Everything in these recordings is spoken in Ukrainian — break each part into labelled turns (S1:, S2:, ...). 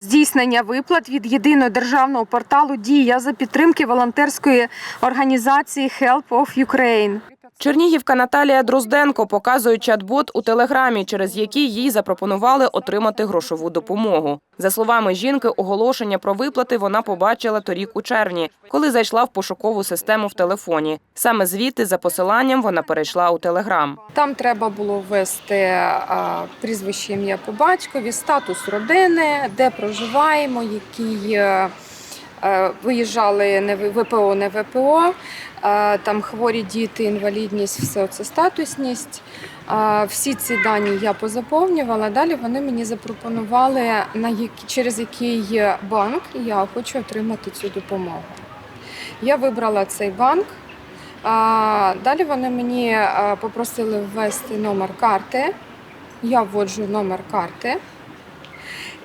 S1: Здійснення виплат від єдиного державного порталу Дія за підтримки волонтерської організації Help of Ukraine.
S2: Чернігівка Наталія Дрозденко показує чат-бот у телеграмі, через який їй запропонували отримати грошову допомогу. За словами жінки, оголошення про виплати вона побачила торік у червні, коли зайшла в пошукову систему в телефоні. Саме звідти за посиланням вона перейшла у телеграм.
S3: Там треба було ввести а, прізвище ім'я по батькові, статус родини, де проживаємо, які е, е, виїжджали не ВПО, не ВПО, е, там хворі діти, інвалідність, все це статусність. Е, Всі ці дані я позаповнювала. Далі вони мені запропонували, на які, через який банк я хочу отримати цю допомогу. Я вибрала цей банк. Далі вони мені попросили ввести номер карти. Я вводжу номер карти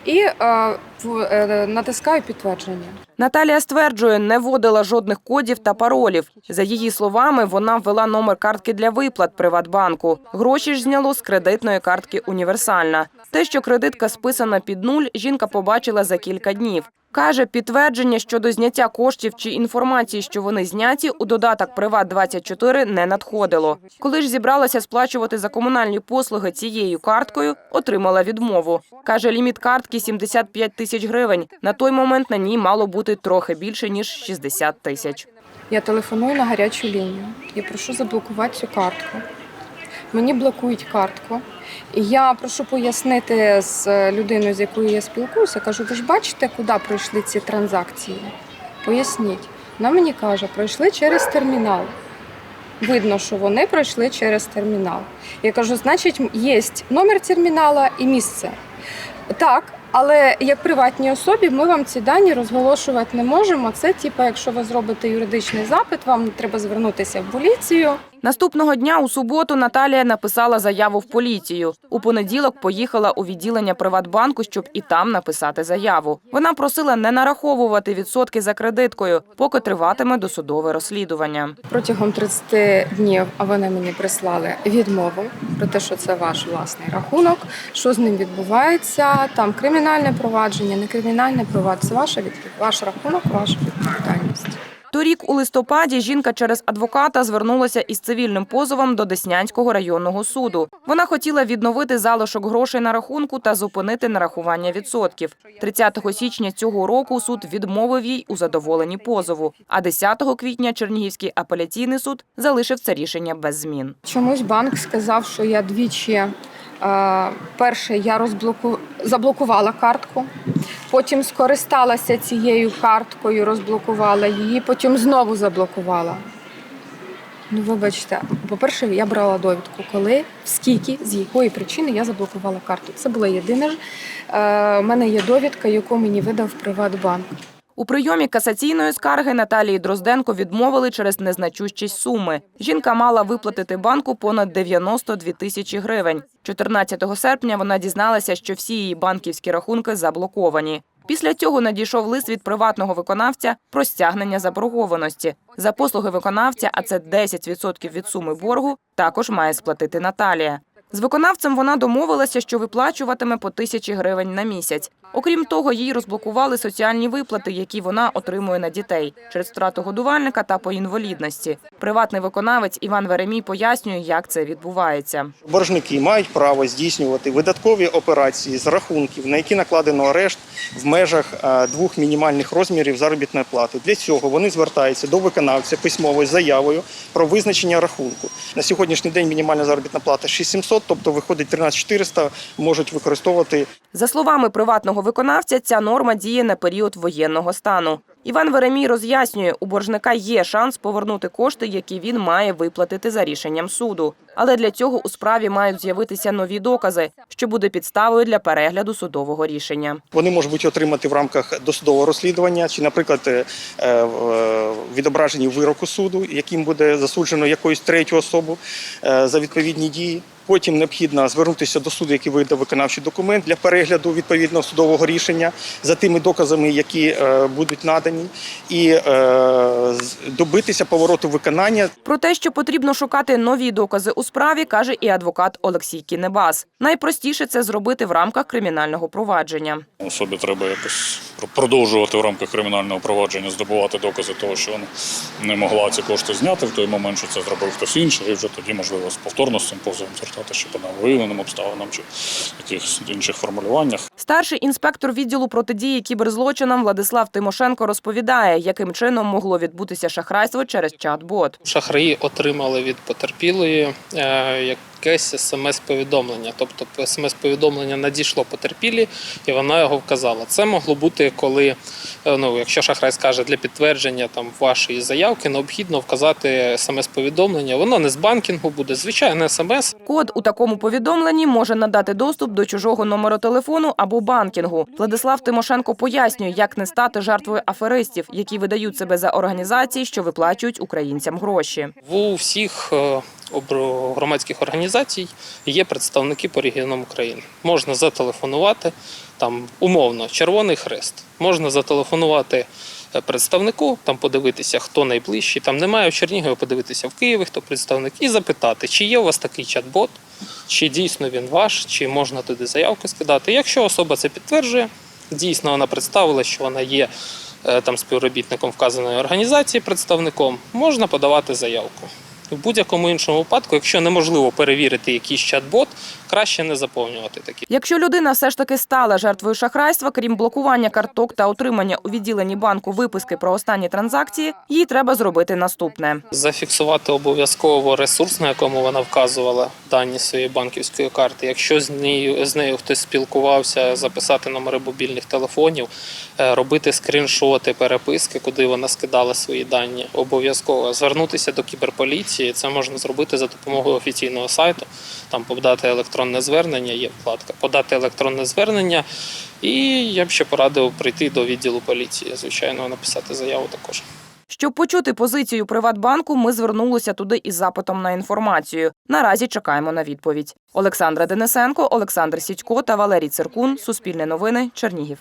S3: і е, натискаю підтвердження.
S2: Наталія стверджує, не вводила жодних кодів та паролів. За її словами, вона ввела номер картки для виплат Приватбанку. Гроші ж зняло з кредитної картки Універсальна. Те, що кредитка списана під нуль, жінка побачила за кілька днів. Каже, підтвердження щодо зняття коштів чи інформації, що вони зняті, у додаток Приват 24 не надходило. Коли ж зібралася сплачувати за комунальні послуги цією карткою, отримала відмову. Каже, ліміт картки 75 тисяч гривень. На той момент на ній мало бути трохи більше ніж 60 тисяч.
S3: Я телефоную на гарячу лінію. Я прошу заблокувати цю картку. Мені блокують картку. Я прошу пояснити з людиною, з якою я спілкуюся. Кажу, ви ж бачите, куди пройшли ці транзакції? Поясніть. Вона мені каже, пройшли через термінал. Видно, що вони пройшли через термінал. Я кажу, значить, є номер термінала і місце. Так, але як приватній особі ми вам ці дані розголошувати не можемо. Це типа, якщо ви зробите юридичний запит, вам треба звернутися в поліцію.
S2: Наступного дня у суботу Наталія написала заяву в поліцію. У понеділок поїхала у відділення Приватбанку, щоб і там написати заяву. Вона просила не нараховувати відсотки за кредиткою, поки триватиме досудове розслідування.
S3: Протягом 30 днів вони мені прислали відмову про те, що це ваш власний рахунок, що з ним відбувається. Там кримінальне провадження, не кримінальне провадження. Це ваша від... ваш рахунок, ваша відповідальність.
S2: Торік у листопаді жінка через адвоката звернулася із цивільним позовом до Деснянського районного суду. Вона хотіла відновити залишок грошей на рахунку та зупинити нарахування відсотків. 30 січня цього року суд відмовив їй у задоволенні позову. А 10 квітня Чернігівський апеляційний суд залишив це рішення без змін.
S3: Чомусь банк сказав, що я двічі. Е, Перше, я розблоку... заблокувала картку, потім скористалася цією карткою, розблокувала її, потім знову заблокувала. Ну, вибачте, по-перше, я брала довідку, коли, скільки, з якої причини я заблокувала карту. Це була єдина ж. Е, У мене є довідка, яку мені видав Приватбанк.
S2: У прийомі касаційної скарги Наталії Дрозденко відмовили через незначущість суми. Жінка мала виплатити банку понад 92 тисячі гривень. 14 серпня вона дізналася, що всі її банківські рахунки заблоковані. Після цього надійшов лист від приватного виконавця про стягнення заборгованості. За послуги виконавця, а це 10% від суми боргу, також має сплатити Наталія. З виконавцем вона домовилася, що виплачуватиме по тисячі гривень на місяць. Окрім того, їй розблокували соціальні виплати, які вона отримує на дітей через втрату годувальника та по інвалідності. Приватний виконавець Іван Веремій пояснює, як це відбувається.
S4: Боржники мають право здійснювати видаткові операції з рахунків, на які накладено арешт в межах е, двох мінімальних розмірів заробітної плати. Для цього вони звертаються до виконавця письмовою заявою про визначення рахунку. На сьогоднішній день мінімальна заробітна плата 6700, тобто виходить 13400, можуть використовувати
S2: За словами приватного виконавця, ця норма діє на період воєнного стану. Іван Веремій роз'яснює, у боржника є шанс повернути кошти, які він має виплатити за рішенням суду. Але для цього у справі мають з'явитися нові докази, що буде підставою для перегляду судового рішення.
S4: Вони можуть отримати в рамках досудового розслідування, чи, наприклад, е, е, відображені вироку суду, яким буде засуджено якоюсь третю особу е, за відповідні дії. Потім необхідно звернутися до суду, який видав виконавчий документ для перегляду відповідного судового рішення за тими доказами, які будуть надані, і е, добитися повороту виконання
S2: Про те, що потрібно шукати нові докази у справі, каже і адвокат Олексій Кінебас. Найпростіше це зробити в рамках кримінального провадження.
S5: Особі треба якось продовжувати в рамках кримінального провадження здобувати докази того, що вона не могла ці кошти зняти в той момент, що це зробив хтось інший, і вже тоді можливо повторно з цим позовом звертати, ще по невиявленим обставинам чи якихось інших формулюваннях.
S2: Старший інспектор відділу протидії кіберзлочинам Владислав Тимошенко розповідає, яким чином могло відбутися шахрайство через чат-бот.
S6: Шахраї отримали від потерпілої е, якесь смс-повідомлення. Тобто смс-повідомлення надійшло потерпілі, і вона його вказала. Це могло бути, коли ну, якщо шахрай скаже для підтвердження там вашої заявки, необхідно вказати смс-повідомлення. Воно не з банкінгу буде, звичайне смс.
S2: Код у такому повідомленні може надати доступ до чужого номеру телефону або банкінгу. Владислав Тимошенко пояснює, як не стати жертвою аферистів, які видають себе за організації, що виплачують українцям гроші.
S6: У всіх е, громадських організацій є представники по регіонам України. Можна зателефонувати там умовно Червоний Хрест. Можна зателефонувати е, представнику, там подивитися, хто найближчий. Там немає в Чернігові, подивитися в Києві, хто представник, і запитати, чи є у вас такий чат-бот, чи дійсно він ваш, чи можна туди заявку скидати. Якщо особа це підтверджує, дійсно вона представила, що вона є е, там співробітником вказаної організації, представником, можна подавати заявку. В будь-якому іншому випадку, якщо неможливо перевірити якийсь чат-бот, краще не заповнювати такі.
S2: Якщо людина все ж таки стала жертвою шахрайства, крім блокування карток та отримання у відділенні банку виписки про останні транзакції, їй треба зробити наступне.
S6: Зафіксувати обов'язково ресурс, на якому вона вказувала дані своєї банківської карти. Якщо з нею з нею хтось спілкувався, записати номери мобільних телефонів, е, робити скріншоти, переписки, куди вона скидала свої дані. Обов'язково звернутися до кіберполіції. Це можна зробити за допомогою офіційного сайту. Там подати електронне звернення, є вкладка. Подати електронне звернення. І я б ще порадив прийти до відділу поліції, звичайно, написати заяву також.
S2: Щоб почути позицію Приватбанку, ми звернулися туди із запитом на інформацію. Наразі чекаємо на відповідь. Олександра Денисенко, Олександр Сідько та Валерій Циркун. Суспільне новини. Чернігів.